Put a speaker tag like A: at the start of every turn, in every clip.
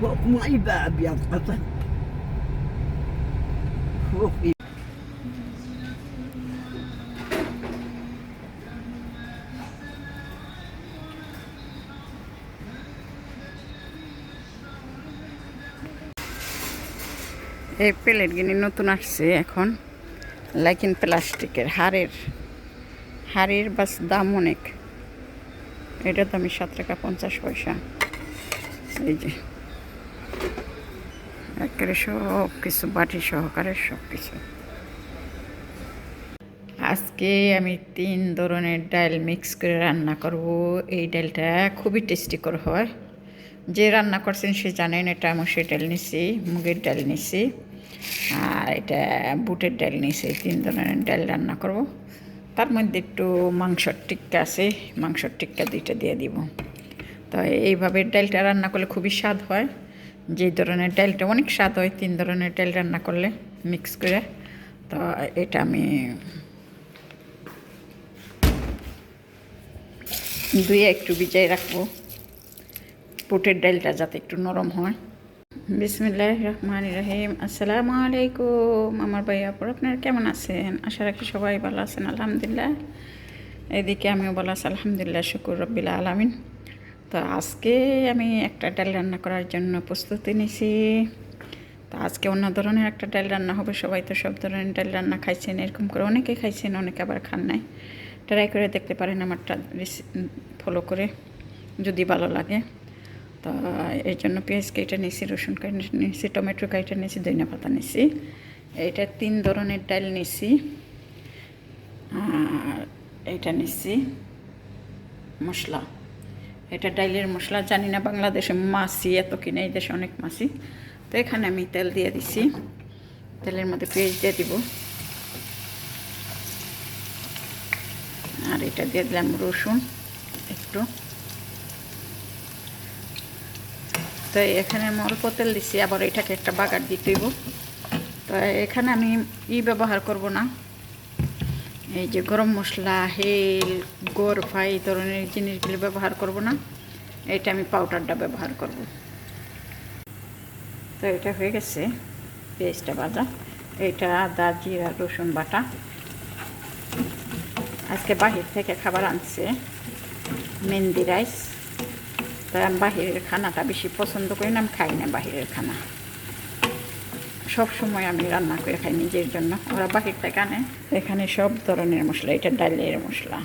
A: فوق ما يبقى ابيض قطن فوق
B: এই প্লেটগুলি নতুন আসছে এখন লাইকিন প্লাস্টিকের হাড়ের হাড়ের বাস দাম অনেক এটা দামি সাত টাকা পঞ্চাশ পয়সা এই যে একেবারে সব কিছু বাটি সহকারে সব কিছু। আজকে আমি তিন ধরনের ডাল মিক্স করে রান্না করব। এই ডালটা খুবই টেস্টিকর হয়। যে রান্না করছেন সে জানেন, এটা মসুর ডাল নিছি, মুগের ডাল নিছি, আর এটা বুটের ডাল নিছি। তিন ধরনের ডাল রান্না করব। তার মধ্যে একটু মাংসর টিক্কা আছে, মাংসর টিক্কা দুইটা দিয়ে দিব। তো এইভাবে ডালটা রান্না করলে খুবই স্বাদ হয়। যে ধরনের ডালটা অনেক স্বাদ হয় তিন ধরনের ডাল রান্না করলে মিক্স করে। তো এটা আমি দুই একটু ভিজাই রাখব। পুটের ডালটা যাতে একটু নরম হয়। বিসমিল্লাহ রহমান রহিম। আসসালামু আলাইকুম। আমার ভাই আপুর, আপনারা কেমন আছেন? আশা রাখি সবাই ভালো আছেন, আলহামদুলিল্লাহ। এদিকে আমিও ভালো আছি, আলহামদুলিল্লাহ, শুকুর রব্বিল আলমিন। তো আজকে আমি একটা ডাল রান্না করার জন্য প্রস্তুতি নিছি তো আজকে অন্য ধরনের একটা ডাল রান্না হবে, সবাই তো সব ধরনের ডাল রান্না খাইছেন, এরকম করে অনেকে খাইছেন, অনেকে আবার খান নাই। ট্রাই করে দেখতে পারেন আমারটা ফলো করে, যদি ভালো লাগে। তো এই জন্য পেঁয়াজ কেটে নিয়েছি, রসুন কেটে নিয়েছি, টমেটো কেটে নিয়েছি দইনা পাতা নিয়েছি। এইটা তিন ধরনের ডাল নিয়েছি। আর এইটা নিচ্ছি মশলা। এটা ডাইলের মশলা, জানি না বাংলাদেশে মাছি এত কিনে, এই দেশে অনেক মাছি। তো এখানে আমি তেল দিয়ে দিছি। তেলের মধ্যে পেঁয়াজ দিয়ে দিব। আর এটা দিয়ে দিলাম রসুন একটু। তো এখানে আমি অল্প তেল দিছি, আবার এটাকে একটা বাগার দিতে হইব তো এখানে আমি ই ব্যবহার করব না। এই যে গরম মশলা, হেল গোরফা এই ধরনের জিনিসগুলি ব্যবহার করব না। এটা আমি পাউডারটা ব্যবহার করব। তো এটা হয়ে গেছে পেঁয়াজটা ভাজা। এটা আদা, জিরা, রসুন বাটা। আজকে বাহির থেকে খাবার আনছে মেহেন্দি রাইস। তাই আমি বাহিরের খানাটা বেশি পছন্দ করি না, আমি খাই না বাহিরের খানা। সব সময় আমি রান্না করে খাই নিজের জন্য। ওরা বাহির থেকে আনে এখানে সব ধরনের মশলা, এটা ডালের মশলা।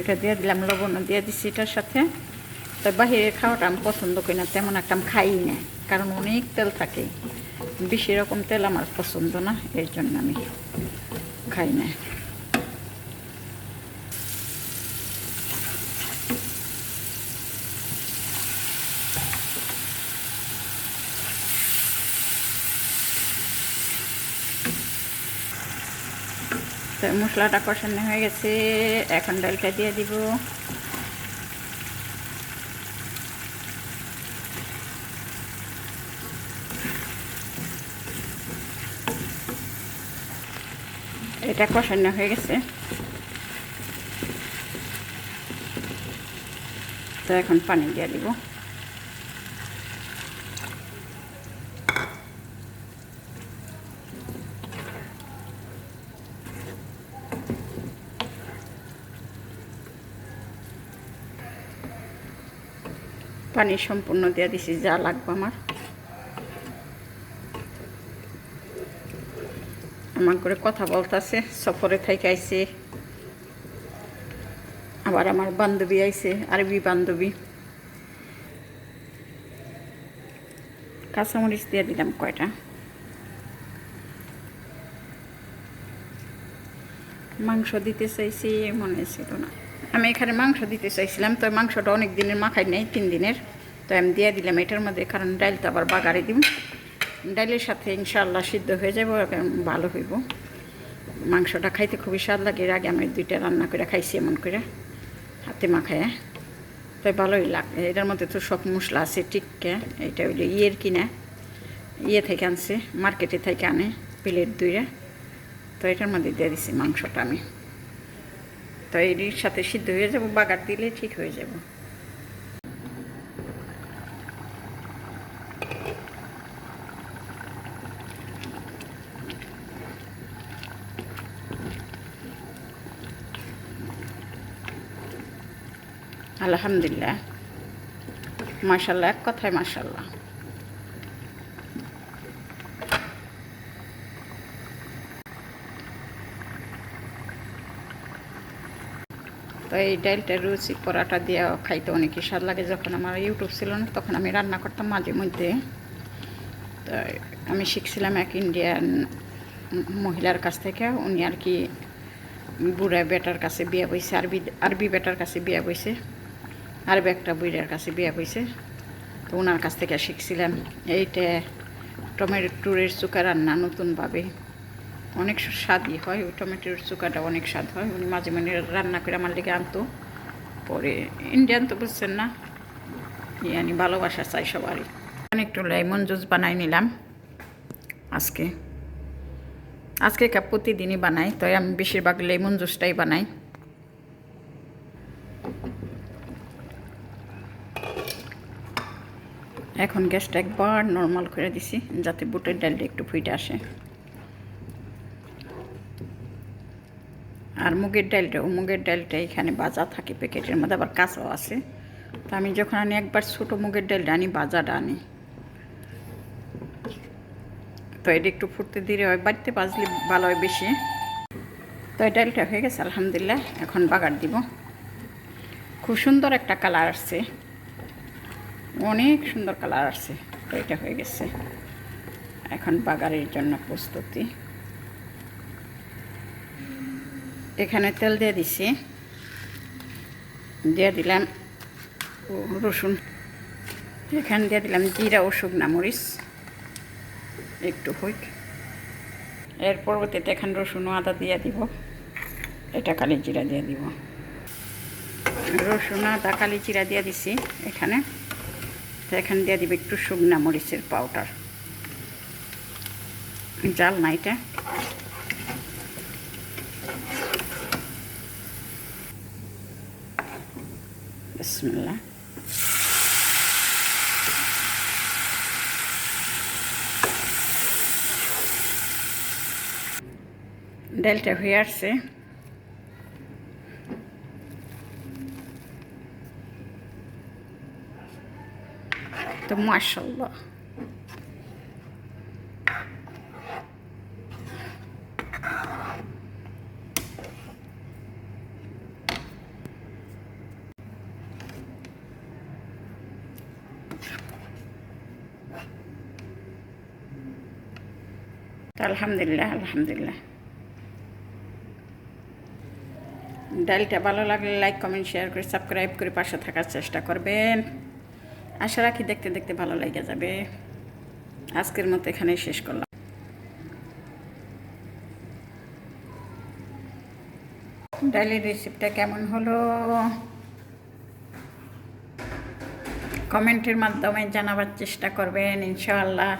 B: এটা দিয়ে দিলাম লবণ দিয়ে দিচ্ছি এটার সাথে। তো বাহিরের খাওয়াটা আমি পছন্দ করি না, তেমন একটা আমি খাই না, কারণ অনেক তেল থাকে। বেশি রকম তেল আমার পছন্দ না, এর জন্য আমি খাই না। তো মশলাটা কষানো হয়ে গেছে। এখন ডালটা দিয়ে দিব। এটা কষানো হয়ে গেছে। তো এখন পানি দিয়ে দিব। পানি সম্পূর্ণ দিয়ে দিছি, যা লাগবে আমার। আমার করে কথা বলতেছে, সফরে থেকে আইছে। আবার আমার বান্ধবী আইছে, আরবি বান্ধবী। কাঁচামরিচ দিয়ে দিলাম কয়টা? মাংস দিতে চাইছি, মনে ছিল না। আমি এখানে মাংস দিতে চাইছিলাম, তো মাংসটা অনেক দিনের মাখাই নেই, তিন দিনের। তো আমি দিয়ে দিলাম এটার মধ্যে, কারণ ডাল তো আবার বাগারে দিব ডালের সাথে ইনশাল্লাহ সিদ্ধ হয়ে যাব ভালো হইব। মাংসটা খাইতে খুবই স্বাদ লাগে, এর আগে আমি দুইটা রান্না করে খাইছি এমন করে, হাতে মাখায়। তাই ভালোই লাগে, এটার মধ্যে তো সব মশলা আছে, টিক্কা, এটা হইল ইয়ের কিনা ইয়ে থেকে আনছে, মার্কেটে থেকে আনে, প্লেট দুইটা তো এটার মধ্যে দিয়ে দিছি মাংসটা আমি। তো এটির সাথে সিদ্ধ হয়ে যাব, বাগার দিলে ঠিক হয়ে যাব। আলহামদুলিল্লাহ। মাসাল্লাহ এক কথায় মাসাল্লাহ তো এই ডালটা, রুচি, পরাটা দিয়ে খাইতে অনেক স্বাদ লাগে। যখন আমার ইউটিউব ছিল না, তখন আমি রান্না করতাম মাঝে মধ্যে। তো আমি শিখছিলাম এক ইন্ডিয়ান মহিলার কাছ থেকে, উনি আর কি বুড়া বেটার কাছে বিয়ে বইছে, আরবি আরবি বেটার কাছে বিয়ে বইছে, আরবি একটা বুড়ার কাছে বিয়ে বইছে। তো ওনার কাছ থেকে শিখছিলাম, এইটা টমেটোরের চুকা রান্না নতুনভাবে। অনেক স্বাদই হয়, ওই টমেটোর চুকাটা অনেক স্বাদ হয়। উনি মাঝে মাঝে রান্না করে আমার লেগে আনতো। পরে ইন্ডিয়ান তো বুঝছেন না ইয়ানি ভালোবাসা চাই সবারই। অনেক একটু লেমন জুস বানাই নিলাম আজকে। আজকে কাপ প্রতিদিনই বানাই, তাই আমি বেশিরভাগ লেমন জুসটাই বানাই। এখন গ্যাসটা একবার নর্মাল করে দিছি, যাতে বুটের ডালটা একটু ফুটে আসে। আর মুগের ডালটাও মুগের ডালটা এখানে বাজা থাকে, প্যাকেটের মধ্যে, আবার কাঁচাও আছে। তো আমি যখন আনি একবার ছোটো মুগের ডালটা আনি বাজাটা আনি। তো এটা একটু ফুটতে দিলে হয়, বাড়িতে বাজলে ভালো হয় বেশি। তো এই ডালটা হয়ে গেছে, আলহামদুলিল্লাহ, এখন বাগার দিব। খুব সুন্দর একটা কালার আসছে। অনেক সুন্দর কালার আসছে। তো এটা হয়ে গেছে। এখন বাগারের জন্য প্রস্তুতি। এখানে তেল দিয়ে দিছি। দিয়ে দিলাম রসুন। এখানে দিয়ে দিলাম জিরা ও শুকনা মরিচ। একটু হইক। এর পরবর্তীতে এখানে রসুন আদা দিয়ে দিব। এটা কালি জিরা দিয়ে দিব। রসুন, আদা, কালি জিরা দিয়ে দিছি এখানে। এখানে দিয়ে দিব একটু শুকনা মরিচের পাউডার। জাল না এটা ডালটা হয়ে আসছে। তো মাশাল্লাহ আলহামদুলিল্লাহ আলহামদুলিল্লাহ। ডালটা ভালো লাগলে লাইক কমেন্ট শেয়ার করে সাবস্ক্রাইব করে পাশে থাকার চেষ্টা করবেন। আশা রাখি দেখতে দেখতে ভালো লেগে যাবে। আজকের মতো এখানেই শেষ করলাম। ডালের রেসিপিটা কেমন হলো? কমেন্টের মাধ্যমে জানাবার চেষ্টা করবেন, ইনশাআল্লাহ।